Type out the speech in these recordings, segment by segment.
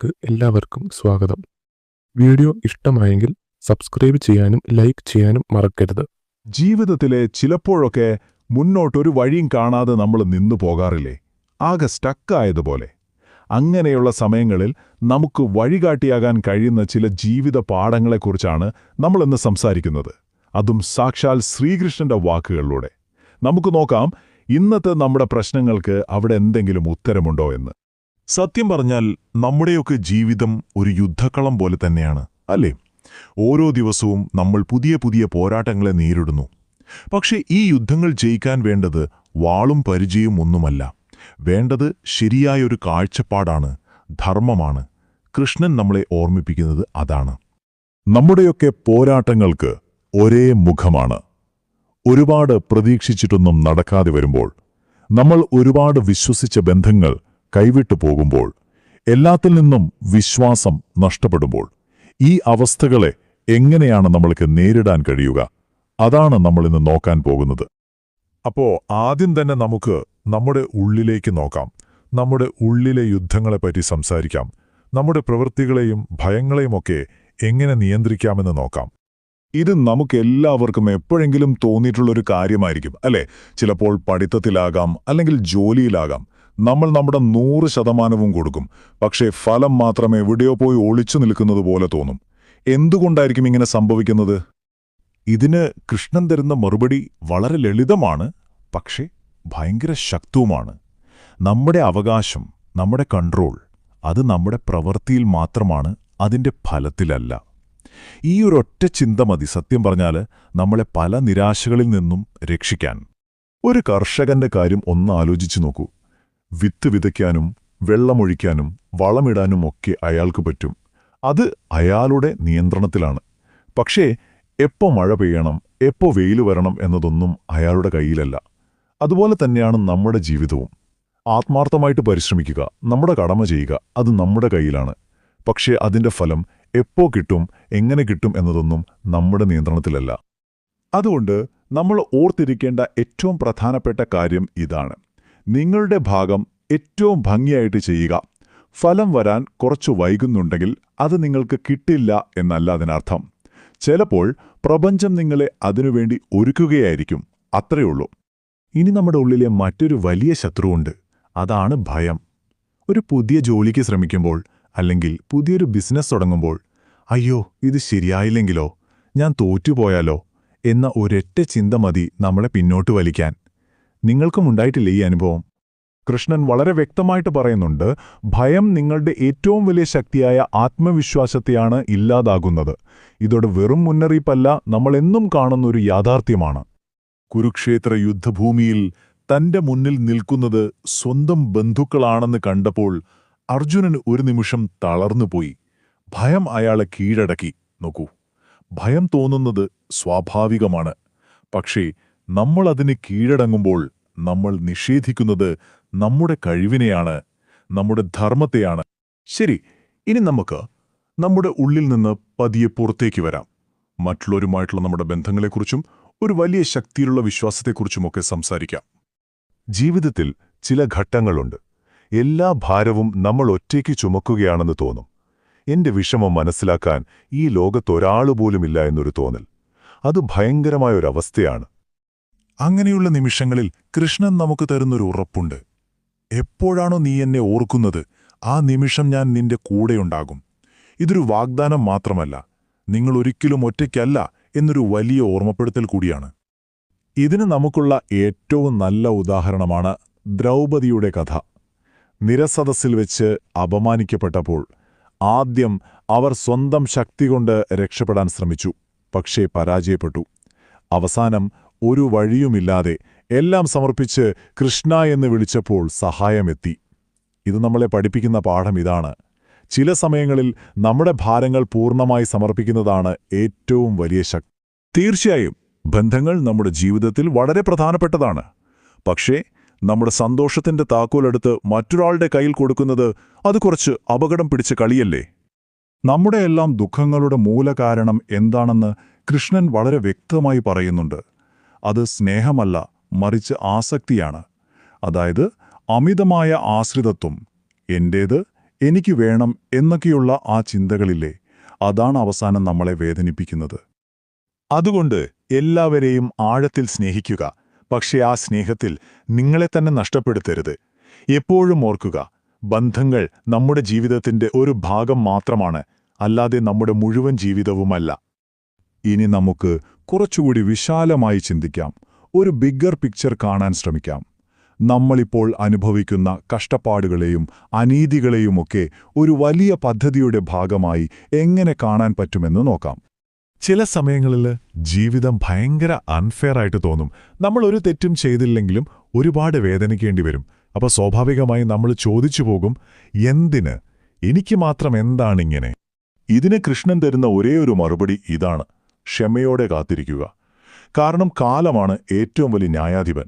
വീഡിയോയിലേക്ക് എല്ലാവർക്കും സ്വാഗതം. വീഡിയോ ഇഷ്ടമായെങ്കിൽ സബ്സ്ക്രൈബ് ചെയ്യാനും ലൈക്ക് ചെയ്യാനും മറക്കരുത്. ജീവിതത്തിലെ ചിലപ്പോഴൊക്കെ മുന്നോട്ടൊരു വഴിയും കാണാതെ നമ്മൾ നിന്നു പോകാറില്ലേ? ആകെ സ്റ്റക്കായതുപോലെ. അങ്ങനെയുള്ള സമയങ്ങളിൽ നമുക്ക് വഴികാട്ടിയാകാൻ കഴിയുന്ന ചില ജീവിത പാഠങ്ങളെക്കുറിച്ചാണ് നമ്മളിന്ന് സംസാരിക്കുന്നത്. അതും സാക്ഷാൽ ശ്രീകൃഷ്ണന്റെ വാക്കുകളിലൂടെ. നമുക്ക് നോക്കാം ഇന്നത്തെ നമ്മുടെ പ്രശ്നങ്ങൾക്ക് അവിടെ എന്തെങ്കിലും ഉത്തരമുണ്ടോ എന്ന്. സത്യം പറഞ്ഞാൽ നമ്മുടെയൊക്കെ ജീവിതം ഒരു യുദ്ധക്കളം പോലെ തന്നെയാണ് അല്ലേ? ഓരോ ദിവസവും നമ്മൾ പുതിയ പുതിയ പോരാട്ടങ്ങളെ നേരിടുന്നു. പക്ഷേ ഈ യുദ്ധങ്ങൾ ജയിക്കാൻ വേണ്ടത് വാളും പരിചയവും ഒന്നുമല്ല. വേണ്ടത് ശരിയായൊരു കാഴ്ചപ്പാടാണ് ധർമ്മമാണ്. കൃഷ്ണൻ നമ്മളെ ഓർമ്മിപ്പിക്കുന്നത് അതാണ്. നമ്മുടെയൊക്കെ പോരാട്ടങ്ങൾക്ക് ഒരേ മുഖമാണ്. ഒരുപാട് പ്രതീക്ഷിച്ചിട്ടൊന്നും നടക്കാതെ വരുമ്പോൾ നമ്മൾ ഒരുപാട് വിശ്വസിച്ച ബന്ധങ്ങൾ കൈവിട്ടു പോകുമ്പോൾ എല്ലാത്തിൽ നിന്നും വിശ്വാസം നഷ്ടപ്പെടുമ്പോൾ ഈ അവസ്ഥകളെ എങ്ങനെയാണ് നമ്മൾക്ക് നേരിടാൻ കഴിയുക? അതാണ് നമ്മളിന്ന് നോക്കാൻ പോകുന്നത്. അപ്പോ ആദ്യം തന്നെ നമുക്ക് നമ്മുടെ ഉള്ളിലേക്ക് നോക്കാം. നമ്മുടെ ഉള്ളിലെ യുദ്ധങ്ങളെപ്പറ്റി സംസാരിക്കാം. നമ്മുടെ പ്രവൃത്തികളെയും ഭയങ്ങളെയുമൊക്കെ എങ്ങനെ നിയന്ത്രിക്കാമെന്ന് നോക്കാം. ഇത് നമുക്കെല്ലാവർക്കും എപ്പോഴെങ്കിലും തോന്നിയിട്ടുള്ളൊരു കാര്യമായിരിക്കും അല്ലേ? ചിലപ്പോൾ പഠിത്തത്തിലാകാം അല്ലെങ്കിൽ ജോലിയിലാകാം. നമ്മൾ നമ്മുടെ നൂറ് ശതമാനവും കൊടുക്കും. പക്ഷേ ഫലം മാത്രം എവിടെയോ പോയി ഒളിച്ചു നിൽക്കുന്നത് പോലെ തോന്നും. എന്തുകൊണ്ടായിരിക്കും ഇങ്ങനെ സംഭവിക്കുന്നത്? ഇതിന് കൃഷ്ണൻ തരുന്ന മറുപടി വളരെ ലളിതമാണ് പക്ഷേ ഭയങ്കര ശക്തവുമാണ്. നമ്മുടെ അവകാശം നമ്മുടെ കൺട്രോൾ അത് നമ്മുടെ പ്രവൃത്തിയിൽ മാത്രമാണ് അതിന്റെ ഫലത്തിലല്ല. ഈ ഒരൊറ്റ ചിന്ത മതി സത്യം പറഞ്ഞാൽ നമ്മളെ പല നിരാശകളിൽ നിന്നും രക്ഷിക്കാൻ. ഒരു കർഷകന്റെ കാര്യം ഒന്ന് ആലോചിച്ചു നോക്കൂ. വിത്ത് വിതയ്ക്കാനും വെള്ളമൊഴിക്കാനും വളമിടാനും ഒക്കെ അയാൾക്ക് പറ്റും. അത് അയാളുടെ നിയന്ത്രണത്തിലാണ്. പക്ഷേ എപ്പോ മഴ പെയ്യണം എപ്പോ വെയിൽ വരണം എന്നതൊന്നും അയാളുടെ കയ്യിലല്ല. അതുപോലെ തന്നെയാണ് നമ്മുടെ ജീവിതവും. ആത്മാർത്ഥമായിട്ട് പരിശ്രമിക്കുക നമ്മുടെ കടമ ചെയ്യുക അത് നമ്മുടെ കയ്യിലാണ്. പക്ഷേ അതിന്റെ ഫലം എപ്പോ കിട്ടും എങ്ങനെ കിട്ടും എന്നതൊന്നും നമ്മുടെ നിയന്ത്രണത്തിലല്ല. അതുകൊണ്ട് നമ്മൾ ഓർത്തിരിക്കേണ്ട ഏറ്റവും പ്രധാനപ്പെട്ട കാര്യം ഇതാണ്. നിങ്ങളുടെ ഭാഗം ഏറ്റവും ഭംഗിയായിട്ട് ചെയ്യുക. ഫലം വരാൻ കുറച്ച് വൈകുന്നുണ്ടെങ്കിൽ അത് നിങ്ങൾക്ക് കിട്ടില്ല എന്നല്ല അതിനർത്ഥം. ചിലപ്പോൾ പ്രപഞ്ചം നിങ്ങളെ അതിനുവേണ്ടി ഒരുക്കുകയായിരിക്കും. അത്രയുള്ളൂ ഇനി നമ്മുടെ ഉള്ളിലെ മറ്റൊരു വലിയ ശത്രുവുണ്ട്. അതാണ് ഭയം. ഒരു പുതിയ ജോലിക്ക് ശ്രമിക്കുമ്പോൾ അല്ലെങ്കിൽ പുതിയൊരു ബിസിനസ് തുടങ്ങുമ്പോൾ അയ്യോ ഇത് ശരിയായില്ലെങ്കിലോ? ഞാൻ തോറ്റുപോയാലോ? എന്ന ഒരൊറ്റ ചിന്ത മതി നമ്മളെ പിന്നോട്ട് വലിക്കാൻ. നിങ്ങൾക്കും ഉണ്ടായിട്ടില്ല ഈ അനുഭവം? കൃഷ്ണൻ വളരെ വ്യക്തമായിട്ട് പറയുന്നുണ്ട് ഭയം നിങ്ങളുടെ ഏറ്റവും വലിയ ശക്തിയായ ആത്മവിശ്വാസത്തെയാണ് ഇല്ലാതാകുന്നത്. ഇതോടെ വെറും മുന്നറിയിപ്പല്ല നമ്മളെന്നും കാണുന്ന ഒരു യാഥാർത്ഥ്യമാണ്. കുരുക്ഷേത്ര യുദ്ധഭൂമിയിൽ തന്റെ മുന്നിൽ നിൽക്കുന്നത് സ്വന്തം ബന്ധുക്കളാണെന്ന് കണ്ടപ്പോൾ അർജുനൻ ഒരു നിമിഷം തളർന്നുപോയി. ഭയം അയാളെ കീഴടക്കി. നോക്കൂ. ഭയം തോന്നുന്നത് സ്വാഭാവികമാണ്. പക്ഷേ നമ്മൾ അതിന് കീഴടങ്ങുമ്പോൾ നമ്മൾ നിഷേധിക്കുന്നത് നമ്മുടെ കഴിവിനെയാണ് നമ്മുടെ ധർമ്മത്തെയാണ്. ശരി ഇനി നമുക്ക് നമ്മുടെ ഉള്ളിൽ നിന്ന് പതിയെ പുറത്തേക്ക് വരാം. മറ്റുള്ളവരുമായിട്ടുള്ള നമ്മുടെ ബന്ധങ്ങളെക്കുറിച്ചും ഒരു വലിയ ശക്തിയിലുള്ള വിശ്വാസത്തെക്കുറിച്ചുമൊക്കെ സംസാരിക്കാം. ജീവിതത്തിൽ ചില ഘട്ടങ്ങളുണ്ട്. എല്ലാ ഭാരവും നമ്മൾ ഒറ്റയ്ക്ക് ചുമക്കുകയാണെന്ന് തോന്നും. എന്റെ വിഷമം മനസ്സിലാക്കാൻ ഈ ലോകത്തൊരാളുപോലുമില്ല എന്നൊരു തോന്നൽ. അത് ഭയങ്കരമായൊരവസ്ഥയാണ്. അങ്ങനെയുള്ള നിമിഷങ്ങളിൽ കൃഷ്ണൻ നമുക്ക് തരുന്നൊരു ഉറപ്പുണ്ട്. എപ്പോഴാണോ നീ എന്നെ ഓർക്കുന്നത് ആ നിമിഷം ഞാൻ നിന്റെ കൂടെയുണ്ടാകും ഇതൊരു വാഗ്ദാനം മാത്രമല്ല നിങ്ങൾ ഒരിക്കലും ഒറ്റയ്ക്കല്ല എന്നൊരു വലിയ ഓർമ്മപ്പെടുത്തൽ കൂടിയാണ്. ഇതിന് നമുക്കുള്ള ഏറ്റവും നല്ല ഉദാഹരണമാണ് ദ്രൗപദിയുടെ കഥ. നിരസദസ്സിൽ വെച്ച് അപമാനിക്കപ്പെട്ടപ്പോൾ ആദ്യം അവർ സ്വന്തം ശക്തി കൊണ്ട് രക്ഷപ്പെടാൻ ശ്രമിച്ചു പക്ഷേ പരാജയപ്പെട്ടു. അവസാനം ഒരു വഴിയുമില്ലാതെ എല്ലാം സമർപ്പിച്ച് കൃഷ്ണ എന്ന് വിളിച്ചപ്പോൾ സഹായമെത്തി. ഇത് നമ്മളെ പഠിപ്പിക്കുന്ന പാഠം ഇതാണ്. ചില സമയങ്ങളിൽ നമ്മുടെ ഭാരങ്ങൾ പൂർണമായി സമർപ്പിക്കുന്നതാണ് ഏറ്റവും വലിയ ശക്തി തീർച്ചയായും ബന്ധങ്ങൾ നമ്മുടെ ജീവിതത്തിൽ വളരെ പ്രധാനപ്പെട്ടതാണ്. പക്ഷേ നമ്മുടെ സന്തോഷത്തിന്റെ താക്കോലെടുത്ത് മറ്റൊരാളുടെ കയ്യിൽ കൊടുക്കുന്നത് അത് കുറച്ച് അപകടം പിടിച്ച കളിയല്ലേ? നമ്മുടെ എല്ലാം ദുഃഖങ്ങളുടെ മൂലകാരണം എന്താണെന്ന് കൃഷ്ണൻ വളരെ വ്യക്തമായി പറയുന്നുണ്ട്. അത് സ്നേഹമല്ല മറിച്ച് ആസക്തിയാണ്. അതായത് അമിതമായ ആശ്രിതത്വം എന്റേത്? എനിക്ക് വേണം എന്നൊക്കെയുള്ള ആ ചിന്തകളില്ലേ അതാണ് അവസാനം നമ്മളെ വേദനിപ്പിക്കുന്നത്. അതുകൊണ്ട് എല്ലാവരെയും ആഴത്തിൽ സ്നേഹിക്കുക പക്ഷേ ആ സ്നേഹത്തിൽ നിങ്ങളെ തന്നെ നഷ്ടപ്പെടുത്തരുത്. എപ്പോഴും ഓർക്കുക ബന്ധങ്ങൾ നമ്മുടെ ജീവിതത്തിന്റെ ഒരു ഭാഗം മാത്രമാണ് അല്ലാതെ നമ്മുടെ മുഴുവൻ ജീവിതവുമല്ല. ഇനി നമുക്ക് കുറച്ചുകൂടി വിശാലമായി ചിന്തിക്കാം. ഒരു ബിഗ്ഗർ പിക്ചർ കാണാൻ ശ്രമിക്കാം. നമ്മളിപ്പോൾ അനുഭവിക്കുന്ന കഷ്ടപ്പാടുകളെയും അനീതികളെയുമൊക്കെ ഒരു വലിയ പദ്ധതിയുടെ ഭാഗമായി എങ്ങനെ കാണാൻ പറ്റുമെന്ന് നോക്കാം. ചില സമയങ്ങളിൽ ജീവിതം ഭയങ്കര അൺഫെയർ ആയിട്ട് തോന്നും. നമ്മൾ ഒരു തെറ്റും ചെയ്തില്ലെങ്കിലും ഒരുപാട് വേദനിക്കേണ്ടി വരും. അപ്പോൾ സ്വാഭാവികമായി നമ്മൾ ചോദിച്ചു പോകും എന്തിന്? എനിക്ക് മാത്രം എന്താണിങ്ങനെ ഇതിന് കൃഷ്ണൻ തരുന്ന ഒരേ ഒരു മറുപടി ഇതാണ്. ക്ഷമയോടെ കാത്തിരിക്കുക. കാരണം കാലമാണ് ഏറ്റവും വലിയ ന്യായാധിപൻ.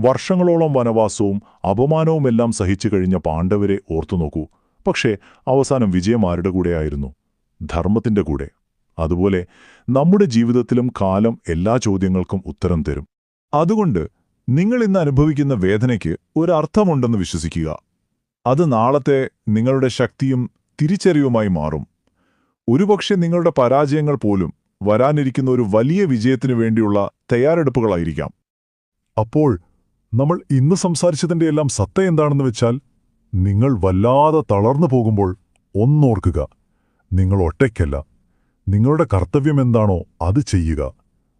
വർഷങ്ങളോളം വനവാസവും അപമാനവുമെല്ലാം സഹിച്ചു കഴിഞ്ഞ പാണ്ഡവരെ ഓർത്തുനോക്കൂ പക്ഷേ അവസാനം വിജയം ആരുടെ കൂടെയായിരുന്നു? ധർമ്മത്തിന്റെ കൂടെ. അതുപോലെ നമ്മുടെ ജീവിതത്തിലും കാലം എല്ലാ ചോദ്യങ്ങൾക്കും ഉത്തരം തരും. അതുകൊണ്ട് നിങ്ങൾ ഇന്ന് അനുഭവിക്കുന്ന വേദനയ്ക്ക് ഒരർത്ഥമുണ്ടെന്ന് വിശ്വസിക്കുക. അത് നാളത്തെ നിങ്ങളുടെ ശക്തിയും തിരിച്ചറിവുമായി മാറും. ഒരുപക്ഷെ നിങ്ങളുടെ പരാജയങ്ങൾ പോലും വരാനിരിക്കുന്ന ഒരു വലിയ വിജയത്തിനു വേണ്ടിയുള്ള തയ്യാറെടുപ്പുകളായിരിക്കാം. അപ്പോൾ നമ്മൾ ഇന്ന് സംസാരിച്ചതിന്റെ എല്ലാം സത്ത എന്താണെന്ന് വെച്ചാൽ നിങ്ങൾ വല്ലാതെ തളർന്നു പോകുമ്പോൾ ഒന്നോർക്കുക. നിങ്ങൾ ഒറ്റയ്ക്കല്ല. നിങ്ങളുടെ കർത്തവ്യം എന്താണോ അത് ചെയ്യുക.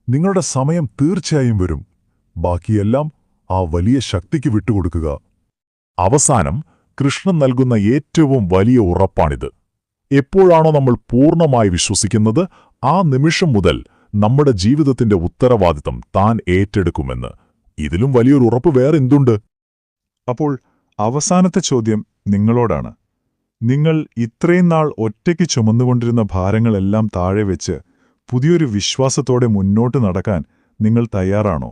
നിങ്ങളുടെ സമയം തീർച്ചയായും വരും. ബാക്കിയെല്ലാം ആ വലിയ ശക്തിക്ക് വിട്ടുകൊടുക്കുക. അവസാനം കൃഷ്ണൻ നൽകുന്ന ഏറ്റവും വലിയ ഉറപ്പാണിത്. എപ്പോഴാണോ നമ്മൾ പൂർണമായി വിശ്വസിക്കുന്നത് ആ നിമിഷം മുതൽ നമ്മുടെ ജീവിതത്തിന്റെ ഉത്തരവാദിത്തം താൻ ഏറ്റെടുക്കുമെന്ന്. ഇതിലും വലിയൊരു ഉറപ്പ് വേറെ എന്തുണ്ട്? അപ്പോൾ അവസാനത്തെ ചോദ്യം നിങ്ങളോടാണ്. നിങ്ങൾ ഇത്രയും നാൾ ഒറ്റയ്ക്ക് ചുമന്നുകൊണ്ടിരുന്ന ഭാരങ്ങളെല്ലാം താഴെ വെച്ച് പുതിയൊരു വിശ്വാസത്തോടെ മുന്നോട്ട് നടക്കാൻ നിങ്ങൾ തയ്യാറാണോ?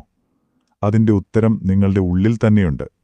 അതിന്റെ ഉത്തരം നിങ്ങളുടെ ഉള്ളിൽ തന്നെയുണ്ട്.